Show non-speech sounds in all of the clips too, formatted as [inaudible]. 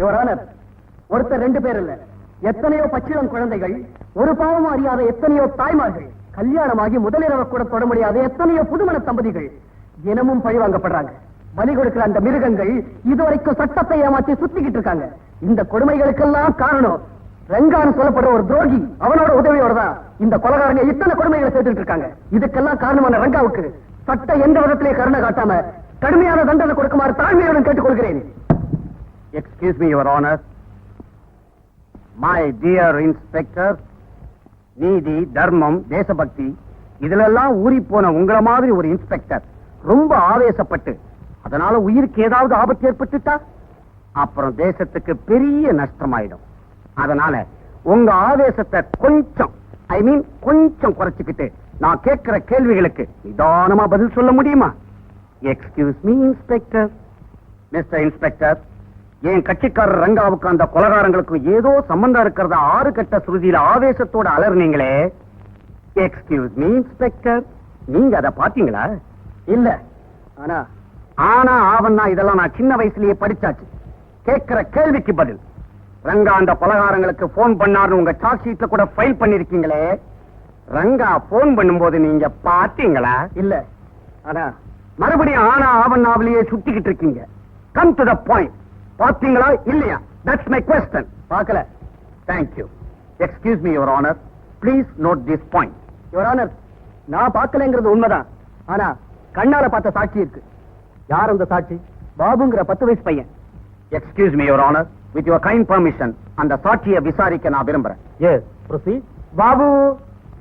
Your honour ஒருத்தர் ரெண்டு பேர் இல்ல. எத்தனையோ பச்சிளம் குழந்தைகள் ஒரு பாவமும் அறியாத எத்தனையோ தாய்மார்கள் கல்யாணமாகி முதலிரவை கூட தொட முடியாத எத்தனையோ புதுமண தம்பதிகள் தினமும் பழி வாங்கப்படுறாங்க. பலி கொடுக்கிற அந்த மிருகங்கள் இதுவரைக்கும் சட்டத்தை ஏமாத்தி சுத்திக்கிட்டு இருக்காங்க. இந்த கொடுமைகளுக்கெல்லாம் காரணம் ரங்கான்னு சொல்லப்படுற ஒரு துரோகி அவனோட உதவியோட தான் இந்த கொலகாரங்க இத்தனை கொடுமைகளை செய்துட்டு இருக்காங்க. இதுக்கெல்லாம் காரணமான ரங்காவுக்கு சட்ட எந்த விதத்திலே கருணை காட்டாம கடுமையான தண்டனை கொடுக்குமாறு தாழ்மையுடன் கேட்டுக்கொள்கிறேன். Excuse me, Your Honor. My dear inspector நீதி தர்மம் தேசபக்தி இதிலெல்லாம் ஊறி போன உங்கள மாதிரி ஒரு இன்ஸ்பெக்டர் ரொம்ப ஆவேசப்பட்டு அதனால உயிருக்கு ஏதாவது ஆபத்து ஏற்பட்டுட்டா? அப்புறம் தேசத்துக்கு பெரிய நஷ்டமாயிடும். அதனால உங்க ஆவேசத்தை கொஞ்சம் ஐ மீன் கொஞ்சம் குறைச்சுக்கிட்டு நான் கேட்கிற கேள்விகளுக்கு நிதானமா பதில் சொல்ல முடியுமா? Excuse me inspector mister inspector என் கட்சிக்காரர் ரங்காவுக்கு அந்த கொலகாரங்களுக்கு ஏதோ சம்பந்தம் இருக்கிறதா? ஆறு கட்ட சுருதியில ஆவேசத்தோட அலர்னீங்களே எக்ஸ்கியூஸ் மீ இன்ஸ்பெக்டர் நீங்க அதை பாத்தீங்களா இல்ல. ஆனா ஆனா ஆவன்னா இதெல்லாம் நான் சின்ன வயசுலயே படிச்சாச்சு. கேட்கிற கேள்விக்கு பதில். ரங்கா அந்த கொலகாரங்களுக்கு போன் பண்ணாருன்னு உங்க சார்ஜ் ஷீட்ல கூட ஃபைல் பண்ணிருக்கீங்களே. ரங்கா போன் பண்ணும்போது நீங்க பாத்தீங்களா இல்ல. ஆனா மறுபடியும் ஆனா ஆவண்ணாவிலேயே சுத்திக்கிட்டு இருக்கீங்க. கம் டு த பாயிண்ட் பாத்தீங்களா இல்லையா? தட்ஸ் மை கொஸ்டன் பார்க்கல. Thank you excuse me your honour please note this point your honour நான் பார்க்கலங்கிறது உண்மைதான். ஆனா கண்ணால பார்த்த சாட்சி இருக்கு. யார் அந்த சாட்சி? பாபுங்கிற பத்து வயசு பையன். Excuse me your honour with your kind permission அந்த சாட்சியை விசாரிக்க நான் விரும்புறேன். Yes proceed Babu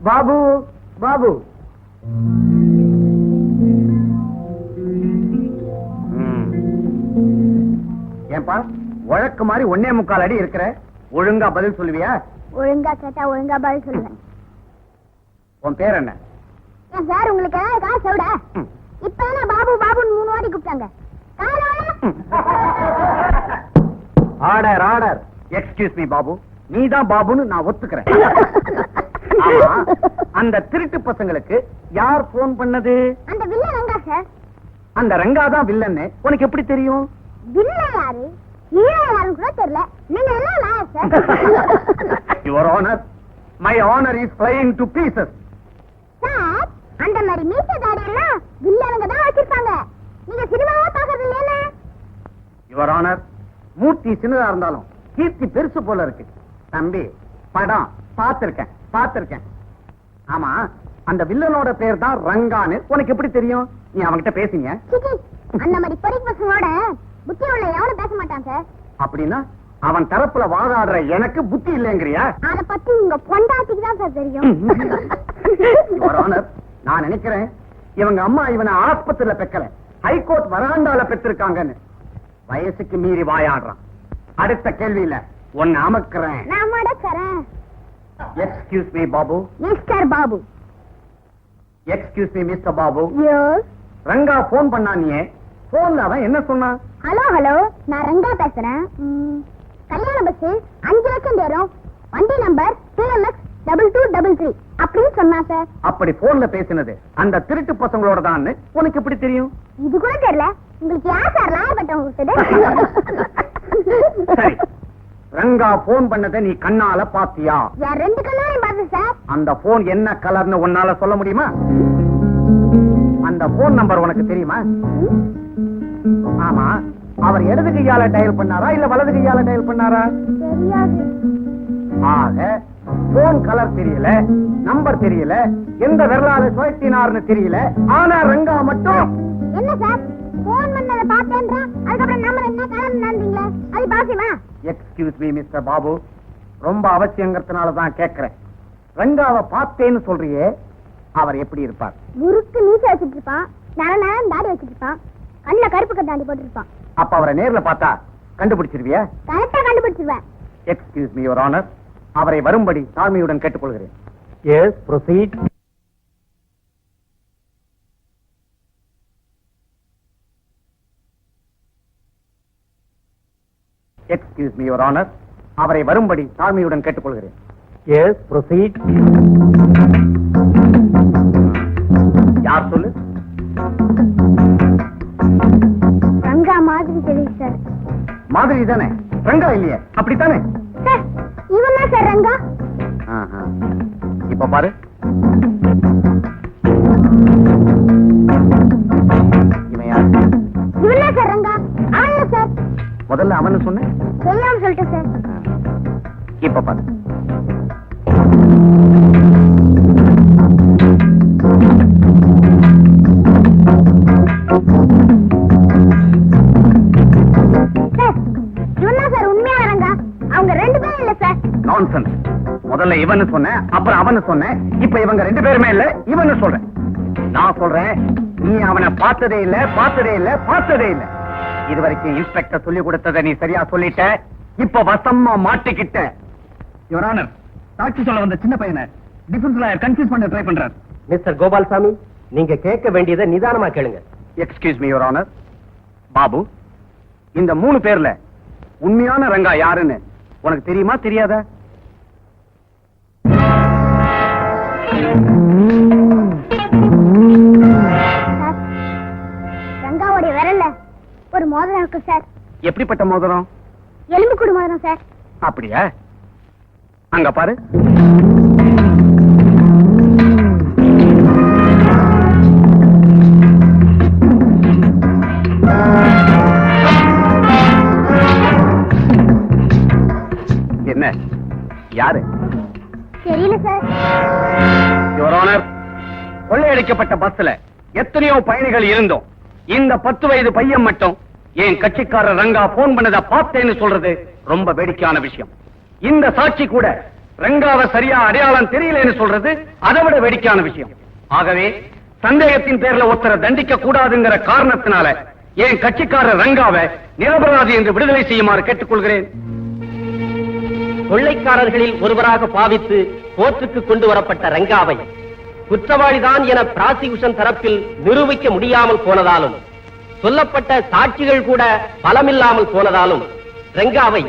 Babu Babu. ஏன்பா வழக்கு மாதிரி ஒன்னே முக்கால் அடி இருக்கிற ஒழுங்கா பதில் சொல்லுவியா? ஒழுங்கா கேட்டா ஒழுங்கா பதில் சொல்லுவேன். உன் பேர் என்ன? ஏன் சார் உங்களுக்கு காசு விட. இப்ப என்ன பாபு பாபுன்னு மூணு வாட்டி கூப்பிட்டாங்க. Order order excuse me Babu. நீதான் பாபுன்னு நான் ஒத்துக்கிறேன். அந்த திருட்டு பசங்களுக்கு யார் போன் பண்ணது? அந்த வில்லன் எங்க சார் அந்த ரங்கா தான் வில்லன்னு உனக்கு எப்படி தெரியும்? வில்லன் யாரு ஹீரோ யாருன்னு கூட தெரியல. நீங்க என்ன lawyer sir your honour my honour is flying to pieces sir அந்த மாதிரி மீச தாடி எல்லாம் தான் வச்சிருப்பாங்க நீங்க சினிமாவா பாக்குறது இல்லையா யுவர் ஆனர் மூர்த்தி சின்னதா இருந்தாலும் கீர்த்தி பெருசு போல இருக்கு. தம்பி படம் பார்த்திருக்கேன் பார்த்திருக்கேன். ஆமா அந்த வில்லனோட பேர் தான் ரங்கான்னு உனக்கு எப்படி தெரியும்? நீ அவன்கிட்ட சிச்சி அந்த மாதிரி பசங்களோட புத்தி உள்ள எவனும் பேச மாட்டான் சார் அப்படின்னா அவன் தரப்புல வாதாடுற எனக்கு புத்தி இல்லைங்கிறியா? அத பத்தி உங்க பொண்டாட்டிக்கு தான் சார் தெரியும். [laughs] நான் நினைக்கிறேன் இவங்க அம்மா இவனை ஆஸ்பத்திரியில பெக்கல. ஹைகோர்ட் வராண்டால பெற்றிருக்காங்கன்னு. வயசுக்கு மீறி வாயாடுறான். அடுத்த கேள்வியில உன்னை அமக்கிறேன். நான் மடக்கறேன் excuse me Babu. Mister Babu. Excuse me mister Babu. Ranga phone பண்ணானியே போன்ல அவன் என்ன சொன்னான் ஹலோ ஹலோ நான் ரங்கா பேசுறேன். கல்யாண பஸ் அஞ்சு லட்சம் தேரும். வண்டி number TMX double two double three அப்படின்னு சொன்னா சார் அப்படி போன்ல பேசினது அந்த திருட்டு பசங்களோட தான் உனக்கு எப்படி தெரியும்? இது கூட தெரியல. உங்களுக்கு யார் சார் கொடுத்தது? ரங்கா போன் பண்ணதை நீ கண்ணால பாத்தியா? ரெண்டு கண்ணாரையும் பார்த்தேன் சார் அந்த போன் என்ன கலர்னு உன்னால சொல்ல முடியுமா? அந்த போன் நம்பர் உனக்கு தெரியுமா? ஆமா அவர் இடது கையால டயல் பண்ணாரா இல்ல வலது கையால டயல் பண்ணாரா? ஆக போன் கலர் தெரியல நம்பர் தெரியல எந்த விரலால சுழத்தினார்னு தெரியல ஆனா ரங்கா மட்டும். என்ன சார்? போன் பண்ணதை பார்த்தேன்றா? அதுக்கப்புறம் நம்பர் என்ன கலர் நடந்தீங்களே அது பாசிமா எக்ஸ்கியூஸ் மீ மிஸ்டர் பாபு. ரொம்ப அவசியங்கிறதுனால தான் கேட்கிறேன். ரங்காவை பார்த்தேன்னு சொல்றியே அவர் எப்படி இருப்பார்? முறுக்கு மீச வச்சிட்டு இருப்பான். நர நேரம் தாடி வச்சிட்டு இருப்பான். கண்ணுல கருப்பு கட்டாண்டி போட்டுருப்பான். அப்ப அவரை நேர்ல பார்த்தா கண்டுபிடிச்சிருவியா? கரெக்டா கண்டுபிடிச்சிருவேன். எக்ஸ்கியூஸ் மீ யுவர் ஆனர் அவரை வரும்படி தாழ்மையுடன் கேட்டுக்கொள்கிறேன். Yes proceed excuse me your honour அவரை வரும்படி தாழ்மையுடன் கேட்டுக்கொள்கிறேன். எஸ் ப்ரொசீட் யார் சொல்லு? மாதிரி தானே? ரங்கா இல்லையே? அப்படித்தானே? இவன் தான் சார் ரங்கா. இப்ப பாரு. இவன் யார்? இவன் தான் சார் ரங்கா. அவன் சார். முதல்ல அவனு சொன்னேன். தெரியாம சொல்லிட்டேன் சார். இப்ப பாரு. முதல்ல இவனு சொன்னேன் அப்புறம் அவனு சொன்னேன். இப்ப இவங்க ரெண்டு பேருமே இல்ல இவனு சொல்றேன். நான் சொல்றேன் நீ அவனை பார்த்ததே இல்ல பார்த்ததே இல்ல பார்த்ததே இல்ல. இது வரைக்கும் இன்ஸ்பெக்டர் சொல்லி கொடுத்ததை நீ சரியா சொல்லிட்ட. இப்ப வசமா மாட்டிக்கிட்ட. யுவர் ஆனர் சாட்சி சொல்ல வந்த சின்ன பையனை டிஃபென்ஸ் லாயர் கன்ஃபியூஸ் பண்ண ட்ரை பண்றார். மிஸ்டர் கோபால்சாமி நீங்க கேட்க வேண்டியதை நிதானமா கேளுங்க. Excuse me your honour Babu இந்த மூணு பேர்ல உண்மையான ரங்கா யாருன்னு உனக்கு தெரியுமா தெரியாதா? ரங்காவுடைய விரல்ல ஒரு மோதிரம் இருக்கு சார். எப்படிப்பட்ட மோதிரம்? எலும்பு கூடு மோதிரம் சார். அப்படியா? அங்க பாரு. என்ன? யாரு? தெரியல சார். யுவர் ஆனர் கொள்ளையடிக்கப்பட்ட பஸ்ல எத்தனையோ பயணிகள் இருந்தோம். இந்த பத்து வயது பையன் மட்டும் என் கட்சிக்காரர் ரங்கா போன் பண்ணத பார்த்தேன்னு சொல்றது ரொம்ப வேடிக்கையான விஷயம். இந்த சாட்சி கூட ரங்காவை சரியா அடையாளம் தெரியலன்னு சொல்றது அதை விட வேடிக்கையான விஷயம். ஆகவே சந்தேகத்தின் பேர்ல ஒருத்தரை தண்டிக்க கூடாதுங்கிற காரணத்தினால என் கட்சிக்காரர் ரங்காவை நிரபராதி என்று விடுதலை செய்யுமாறு கேட்டுக்கொள்கிறேன். கொள்ளைக்காரர்களில் ஒருவராக பாவித்து கோர்ட்டுக்கு கொண்டு வரப்பட்ட ரங்காவை குற்றவாளிதான் என பிராசிகுஷன் தரப்பில் நிரூபிக்க முடியாமல் போனதாலும் சொல்லப்பட்ட சாட்சிகள் கூட பலமில்லாமல் போனதாலும் ரங்காவை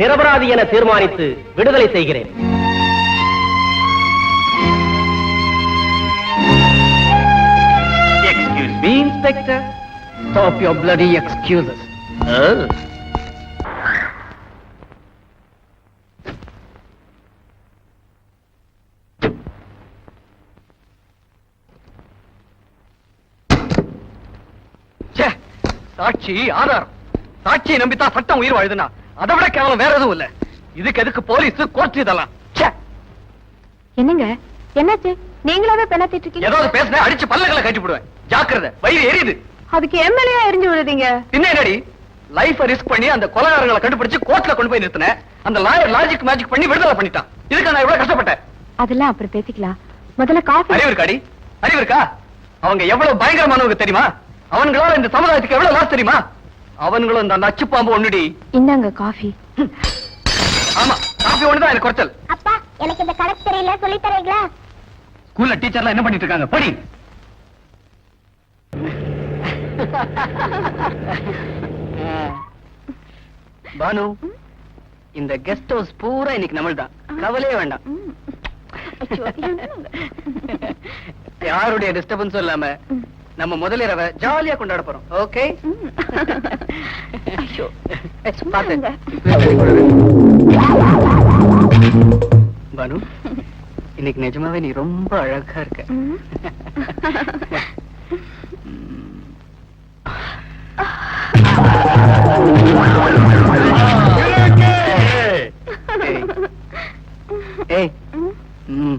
நிரபராதி என தீர்மானித்து விடுதலை செய்கிறேன். Me inspector Stop your bloody excuses. ச்சே, சாட்சி ஆதாரம். சாட்சியை நம்பித்தான் சட்டம் உயிர் வாழுதுனா அதை விட கேவலம் வேற எதுவும் இல்ல. இதுக்கு எதுக்கு போலீஸ் கோர்ட் இதெல்லாம். என்னங்க? என்னாச்சு? நீங்களாவே பெணத்திட்டு இருக்கீங்க ஏதாவது பேசின அடிச்சு பல்லகளை கட்டி போடுவேன். ஜாக்கிரதை. வயிறு எரியுது. அதுக்கு எம்எல்ஏ எரிஞ்சு விழுதீங்க? பின்ன என்னடி? லைஃப ரிஸ்க் பண்ணி அந்த கொலைகாரங்களை கண்டுபிடிச்சு கோர்ட்ல கொண்டு போய் நிறுத்தினேன் அந்த லாயர் லாஜிக் மேஜிக் பண்ணி விடுதலை பண்ணிட்டான். இதுக்கு நான் எவ்வளவு கஷ்டப்பட்டேன். அதெல்லாம் அப்புறம் பேசிக்கலாம். முதல்ல காஃபி அறிவு இருக்காடி அறிவு இருக்கா? அவங்க எவ்வளவு பயங்கரமானவங்க தெரியுமா? அவங்களால இந்த சமுதாயத்துக்கு எவ்வளவு லாஸ் தெரியுமா? அவங்களும் இந்த நச்சு பாம்பு ஒண்ணுடி. இந்தாங்க காஃபி. ஆமா காப்பி ஒண்ணுதான் எனக்கு குறைச்சல். அப்பா எனக்கு இந்த கணக்கு தெரியல சொல்லி தரீங்களா? ஸ்கூல்ல டீச்சர்லாம் என்ன பண்ணிட்டு இருக்காங்க படி. [laughs] பானு இந்த கெஸ்ட் ஹவுஸ் பூரா இன்னைக்கு நம்மள் தான் கவலையே வேண்டாம். யாருடைய டிஸ்டர்பன்ஸும் இல்லாம நம்ம முதலிரவை ஜாலியா கொண்டாட போறோம். ஓகே பானு இன்னைக்கு நிஜமாவே நீ ரொம்ப அழகா இருக்க. ஏய். ஏய். ம்.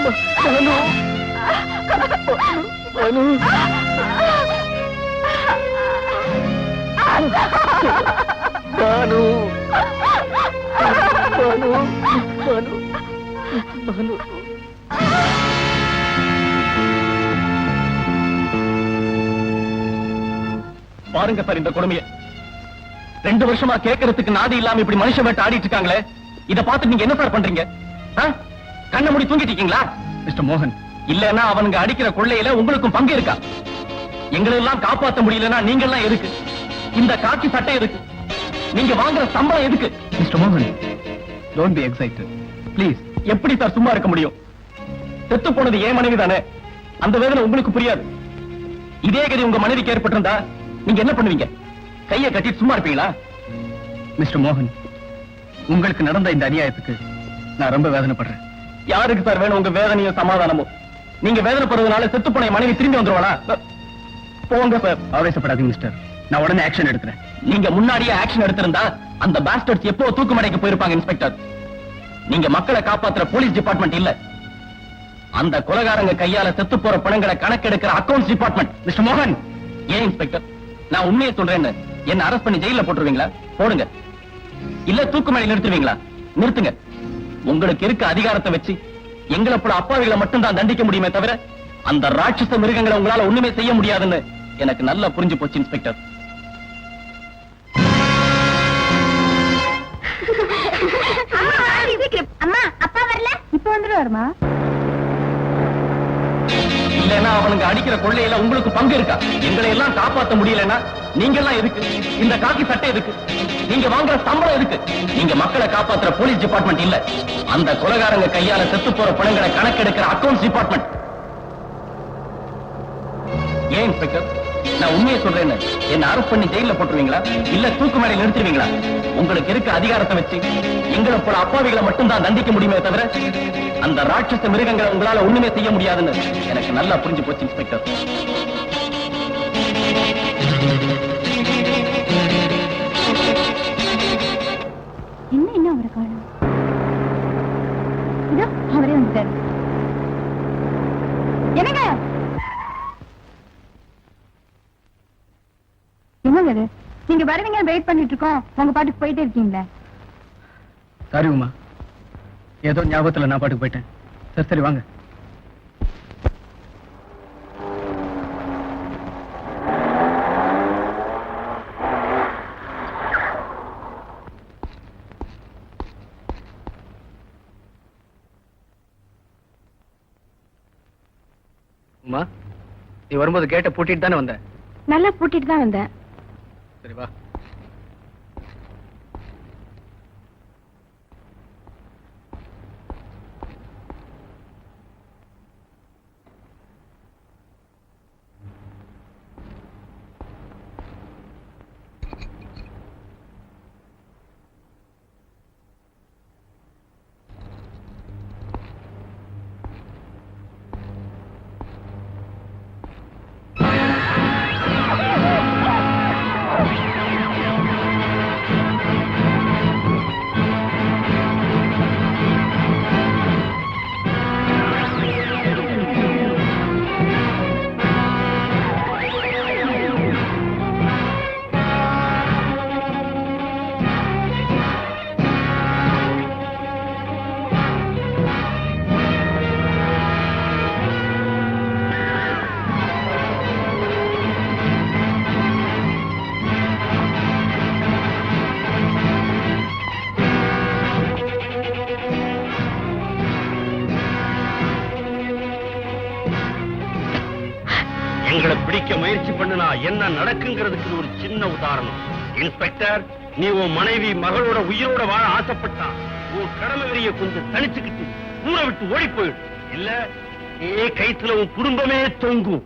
மனு மனு மனு மனு மனு மனு பாருங்க சார் இந்த கொடுமையை. ரெண்டு வருஷமா கேட்கறதுக்கு நாதி இல்லாம இப்படி மனுஷன் வேட்டை ஆடிட்டு இருக்காங்களே இத பார்த்து நீங்க என்ன சார் பண்றீங்க? கண்ணை மூடி தூங்கிட்டீங்களா இருக்கீங்களா? மிஸ்டர் மோகன் இல்லன்னா அவனுங்க அடிக்கிற கொள்ளையில உங்களுக்கும் பங்கு இருக்கா? எங்களெல்லாம் காப்பாத்த முடியலன்னா நீங்க எல்லாம் எதுக்கு? இந்த காக்கி சட்டை எதுக்கு? நீங்க வாங்குற சம்பளம் எதுக்கு? மிஸ்டர் மோகன் டோன்ட் பி எக்ஸைட்டட் ப்ளீஸ் எப்படி சார் சும்மா இருக்க முடியும்? செத்து போனது ஏன் மனைவி தானே? அந்த வேதனை உங்களுக்கு புரியாது. இதே கதி உங்க மனைவிக்கு ஏற்பட்டிருந்தா நீங்க என்ன பண்ணுவீங்க? கையை கட்டிட்டு சும்மா இருப்பீங்களா? மிஸ்டர் மோகன் உங்களுக்கு நடந்த இந்த அநியாயத்துக்கு நான் ரொம்ப வேதனைப்படுறேன். யாருக்கு சார் வேணும் உங்க வேதனையும் சமாதானமும்? நீங்க வேதனைப்படுறதுனால செத்து போன மனைவி திரும்பி வந்துருவாளா? போங்க சார். ஆவேசப்படாதீங்க மிஸ்டர் நான் உடனே ஆக்ஷன் எடுக்கிறேன். நீங்க முன்னாடியே ஆக்ஷன் எடுத்திருந்தா அந்த பாஸ்டர்ஸ் எப்போ தூக்குமடைக்கு போயிருப்பாங்க இன்ஸ்பெக்டர் நீங்க மக்களை காப்பாத்துற போலீஸ் டிபார்ட்மெண்ட் இல்ல. அந்த கொலகாரங்க கையால செத்து போற பணங்களை கணக்கெடுக்கிற அக்கவுண்ட்ஸ் டிபார்ட்மெண்ட் மிஸ்டர் மோகன். ஏன் இன்ஸ்பெக்டர் நான் உண்மையை சொல்றேன்னு. என்ன அரெஸ்ட் பண்ணி ஜெயில போட்டுருவீங்களா? போடுங்க. இல்ல தூக்கு மேல நிறுத்துவீங்களா? நிறுத்துங்க. உங்களுக்கு இருக்க அதிகாரத்தை வச்சு எங்களை போல அப்பாவிகளை மட்டும் தான் தண்டிக்க முடியுமே தவிர அந்த ராட்சச மிருகங்களை உங்களால ஒண்ணுமே செய்ய முடியாதுன்னு எனக்கு நல்லா புரிஞ்சு போச்சு இன்ஸ்பெக்டர். அம்மா அப்பா வரல? இப்ப வந்துடுவாருமா? இல்லைன்னா அவனுங்க அடிக்கிற கொள்ளையில உங்களுக்கு பங்கு இருக்கா? எங்களை எல்லாம் காப்பாத்த முடியலன்னா நீங்க எல்லாம் எதுக்கு? இந்த காக்கி சட்டை எதுக்கு? நீங்க வாங்குற சம்பளம் இருக்கு நீங்க மக்களை காப்பாத்துற போலீஸ் டிபார்ட்மெண்ட் இல்ல. அந்த கொலகாரங்க கையால செத்து போற பணங்களை கணக்கெடுக்கிற அக்கௌண்ட்ஸ் டிபார்ட்மெண்ட் ஏன் இன்ஸ்பெக்டர் நான் உண்மையை சொல்றேன்னு. என்ன அரெஸ்ட் பண்ணி ஜெயில போட்டுருவீங்களா? இல்ல தூக்கு மேலே நிறுத்திடுவீங்களா உங்களுக்கு இருக்க அதிகாரத்தை வச்சு எங்களை போல அப்பாவிகளை மட்டும் தான் தண்டிக்க முடியுமே தவிர அந்த ராட்சச மிருகங்களை உங்களால ஒண்ணுமே செய்ய முடியாதுன்னு எனக்கு நல்லா புரிஞ்சு போச்சு இன்ஸ்பெக்டர் வருவீங்க வெயிட் பண்ணிட்டு இருக்கோம் உங்க பாட்டுக்கு போயிட்டே இருக்கீங்களே. சாரி உமா. ஏதோ ஞாபகத்துல நான் பாட்டுக்கு போயிட்டேன். சரி சரி வாங்க. உமா நீ வரும்போது கேட்டை பூட்டிட்டு தானே வந்த? நல்லா பூட்டிட்டு தான் வந்தேன். சரி வா எங்களை பண்ணுனா என்ன நடக்குங்கிறதுக்கு ஒரு சின்ன உதாரணம். இன்ஸ்பெக்டர் நீ உன் மனைவி மகளோட உயிரோட வாழ ஆசைப்பட்டா உன் கடமை வெறிய கொஞ்சம் தனிச்சுக்கிட்டு ஊரை விட்டு ஓடி போயிடு. இல்ல ஏ கைத்துல உன் குடும்பமே தொங்கும்.